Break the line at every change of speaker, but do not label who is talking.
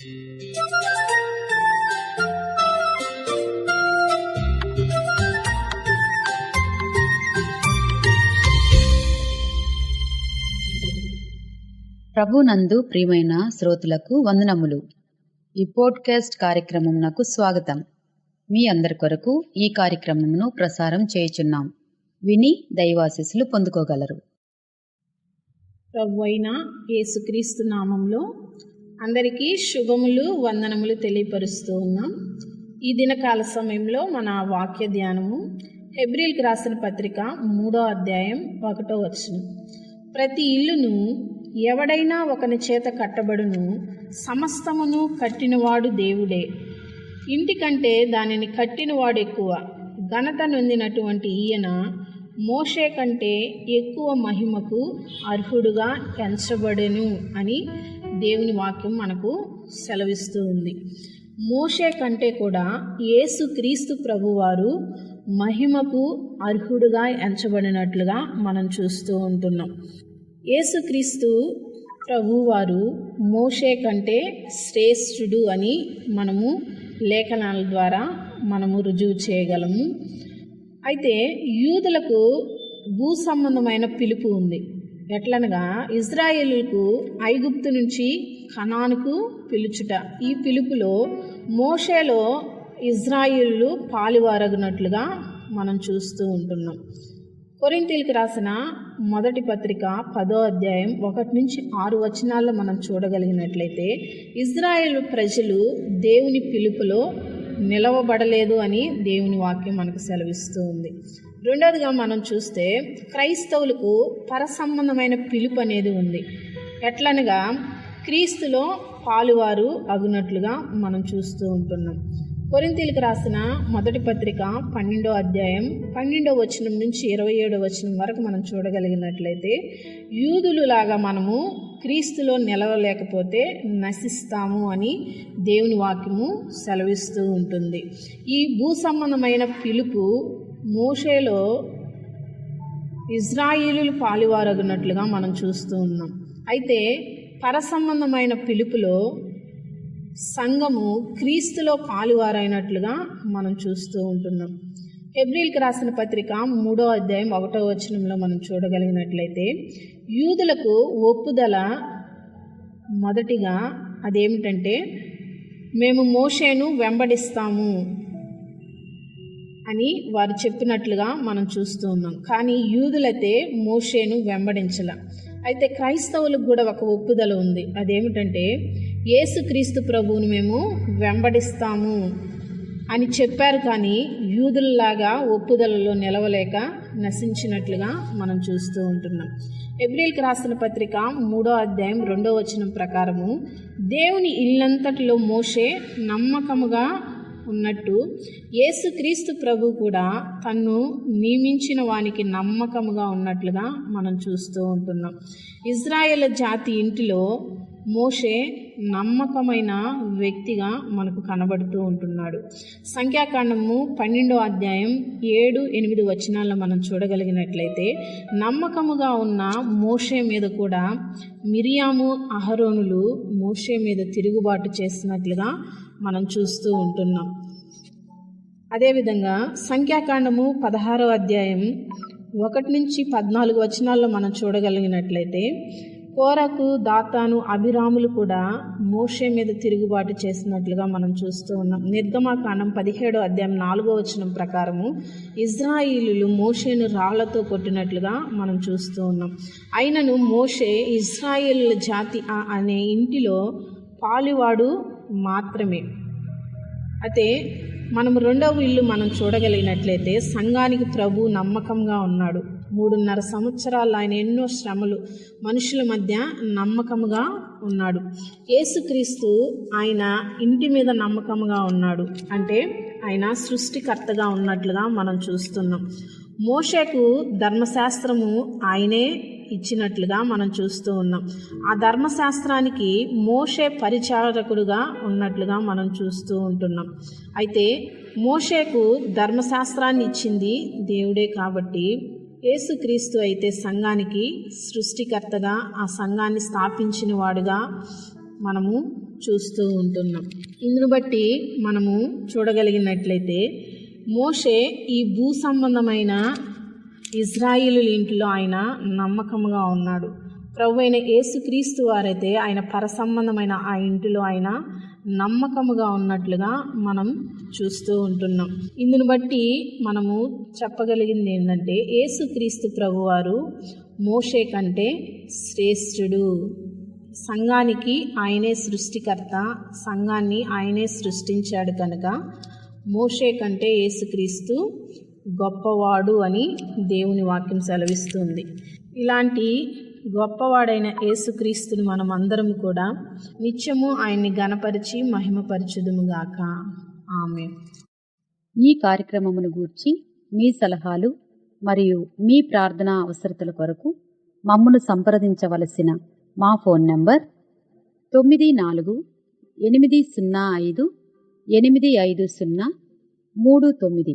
ప్రభునందు ప్రియమైన శ్రోతలకు వందనములు. ఈ పోడ్కాస్ట్ కార్యక్రమమునకు స్వాగతం. మీ అందరి కొరకు ఈ కార్యక్రమమును ప్రసారం చేయుచున్నాం. విని దైవాశిస్సులు పొందుకోగలరు.
ప్రభు అయిన యేసుక్రీస్తు నామంలో అందరికీ శుభములు వందనములు తెలియపరుస్తూ ఉన్నాం. ఈ దినకాల సమయంలో మన వాక్య ధ్యానము హెబ్రిల్కి రాసిన పత్రిక మూడో అధ్యాయం ఒకటో వచనం. ప్రతి ఇల్లును ఎవడైనా ఒకని చేత కట్టబడును సమస్తమును కట్టినవాడు దేవుడే. ఇంటికంటే దానిని కట్టినవాడు ఎక్కువ. ఘనత నొందినటువంటి ఈయన మోషే కంటే ఎక్కువ మహిమకు అర్హుడుగా ఎంచబడెను అని దేవుని వాక్యం మనకు సెలవిస్తూ ఉంది. మోషే కంటే కూడా యేసు క్రీస్తు ప్రభువారు మహిమకు అర్హుడుగా ఎంచబడినట్లుగా మనం చూస్తూ ఉంటున్నాం. యేసుక్రీస్తు ప్రభువారు మోషే కంటే శ్రేష్ఠుడు అని మనము లేఖనాల ద్వారా మనము రుజువు చేయగలము. అయితే యూదులకు భూ సంబంధమైన పిలుపు ఉంది. ఎట్లనగా ఇజ్రాయేలుకు ఐగుప్తు నుంచి కనానుకు పిలుచుట. ఈ పిలుపులో మోషేలో ఇజ్రాయిలు పాలువారగినట్లుగా మనం చూస్తూ ఉంటున్నాం. కొరింతీలకు రాసిన మొదటి పత్రిక పదో అధ్యాయం ఒకటి నుంచి ఆరు వచనాల్లో మనం చూడగలిగినట్లయితే ఇజ్రాయేల్ ప్రజలు దేవుని పిలుపులో నిలవబడలేదు అని దేవుని వాక్యం మనకు సెలవిస్తూ ఉంది. రెండవదిగా మనం చూస్తే క్రైస్తవులకు పరసంబంధమైన పిలుపు అనేది ఉంది. ఎట్లనగా క్రీస్తులో పాలువారు అగునట్లుగా మనం చూస్తూ ఉంటున్నాం. కొరింతీలకు రాసిన మొదటి పత్రిక పన్నెండో అధ్యాయం పన్నెండో వచనం నుంచి ఇరవై ఏడో వచనం వరకు మనం చూడగలిగినట్లయితే యూదులు లాగా మనము క్రీస్తులో నిలవలేకపోతే నశిస్తాము అని దేవుని వాక్యము సెలవిస్తూ ఉంటుంది. ఈ భూ సంబంధమైన పిలుపు మోషేలో ఇజ్రాయిలు పాలివారగినట్లుగా మనం చూస్తూ ఉన్నాం. అయితే పరసంబంధమైన పిలుపులో సంఘము క్రీస్తులో పాలువారైనట్లుగా మనం చూస్తూ ఉంటున్నాం. ఎబ్రిల్కి రాసిన పత్రిక మూడో అధ్యాయం ఒకటో వచనంలో మనం చూడగలిగినట్లయితే యూదులకు ఒప్పుదల మొదటిగా అదేమిటంటే మేము మోషేను వెంబడిస్తాము. అని వారు చెప్పినట్లుగా మనం చూస్తూ ఉన్నాం. కానీ యూదులైతే మోషేను వెంబడించల. అయితే క్రైస్తవులకు కూడా ఒక ఒప్పుదల ఉంది. అదేమిటంటే యేసుక్రీస్తు ప్రభువును మేము వెంబడిస్తాము అని చెప్పారు కానీ యూదుల్లాగా ఒప్పుదలలో నిలవలేక నశించినట్లుగా మనం చూస్తూ ఉంటున్నాం. ఎబ్రిల్కి రాసిన పత్రిక మూడో అధ్యాయం రెండో వచనం ప్రకారము దేవుని ఇల్లంతటిలో మోసే నమ్మకముగా ఉన్నట్టు యేసుక్రీస్తు ప్రభు కూడా తన్ను నియమించిన వానికి నమ్మకముగా ఉన్నట్లుగా మనం చూస్తూ ఉంటున్నాం. ఇజ్రాయేల్ జాతి ఇంటిలో మోషే నమ్మకమైన వ్యక్తిగా మనకు కనబడుతూ ఉంటున్నాడు. సంఖ్యాకాండము పన్నెండో అధ్యాయం ఏడు ఎనిమిది వచనాల్లో మనం చూడగలిగినట్లయితే నమ్మకముగా ఉన్న మోషే మీద కూడా మిరియాము అహరోనులు మోషే మీద తిరుగుబాటు చేసినట్లుగా మనం చూస్తూ ఉంటున్నాం. అదేవిధంగా సంఖ్యాకాండము పదహారో అధ్యాయం ఒకటి నుంచి పద్నాలుగు వచనాల్లో మనం చూడగలిగినట్లయితే కోరకు దాతాను అభిరాములు కూడా మోషే మీద తిరుగుబాటు చేసినట్లుగా మనం చూస్తూ ఉన్నాం. నిర్గమాకాండం పదిహేడో అధ్యాయం నాలుగో వచనం ప్రకారము ఇజ్రాయిలు మోషేను రాళ్ళతో కొట్టినట్లుగా మనం చూస్తూ ఉన్నాం. అయినను మోషే ఇజ్రాయిల్ జాతి అనే ఇంటిలో పాలివాడు మాత్రమే. అయితే మనం రెండవ ఇల్లు మనం చూడగలిగినట్లయితే సంఘానికి ప్రభు నమ్మకంగా ఉన్నాడు. మూడున్నర సంవత్సరాలు ఆయన ఎన్నో శ్రమలు మనుషుల మధ్య నమ్మకముగా ఉన్నాడు. యేసుక్రీస్తు ఆయన ఇంటి మీద నమ్మకముగా ఉన్నాడు. అంటే ఆయన సృష్టికర్తగా ఉన్నట్లుగా మనం చూస్తున్నాం. మోషకు ధర్మశాస్త్రము ఆయనే ఇచ్చినట్లుగా మనం చూస్తూ ఉన్నాం. ఆ ధర్మశాస్త్రానికి మోషే పరిచారకుడుగా ఉన్నట్లుగా మనం చూస్తూ ఉంటున్నాం. అయితే మోషేకు ధర్మశాస్త్రాన్ని ఇచ్చింది దేవుడే కాబట్టి యేసుక్రీస్తు అయితే సంఘానికి సృష్టికర్తగా ఆ సంఘాన్ని స్థాపించిన వాడుగా మనము చూస్తూ ఉంటున్నాం. ఇందును బట్టి మనము చూడగలిగినట్లయితే మోషే ఈ భూ సంబంధమైన ఇజ్రాయిలు ఇంటిలో ఆయన నమ్మకంగా ఉన్నాడు. ప్రభు అయిన యేసుక్రీస్తు వారైతే ఆయన పర సంబంధమైన ఆ ఇంటిలో ఆయన నమ్మకముగా ఉన్నట్లుగా మనం చూస్తూ ఉంటున్నాం. ఇందును బట్టి మనము చెప్పగలిగింది ఏంటంటే యేసుక్రీస్తు ప్రభువారు మోషే కంటే శ్రేష్ఠుడు. సంఘానికి ఆయనే సృష్టికర్త సంఘాన్ని ఆయనే సృష్టించాడు కనుక మోషే కంటే యేసుక్రీస్తు గొప్పవాడు అని దేవుని వాక్యం సెలవిస్తుంది. ఇలాంటి గొప్పవాడైన యేసుక్రీస్తుని మనం అందరం కూడా నిత్యము ఆయన్ని గణపరిచి మహిమపరచుదుముగాక. ఆమె
ఈ కార్యక్రమమును గూర్చి మీ సలహాలు మరియు మీ ప్రార్థనా అవసరతల కొరకు మమ్మను సంప్రదించవలసిన మా ఫోన్ నంబర్ తొమ్మిది నాలుగు ఎనిమిది సున్నా ఐదు ఎనిమిది ఐదు సున్నా మూడు తొమ్మిది.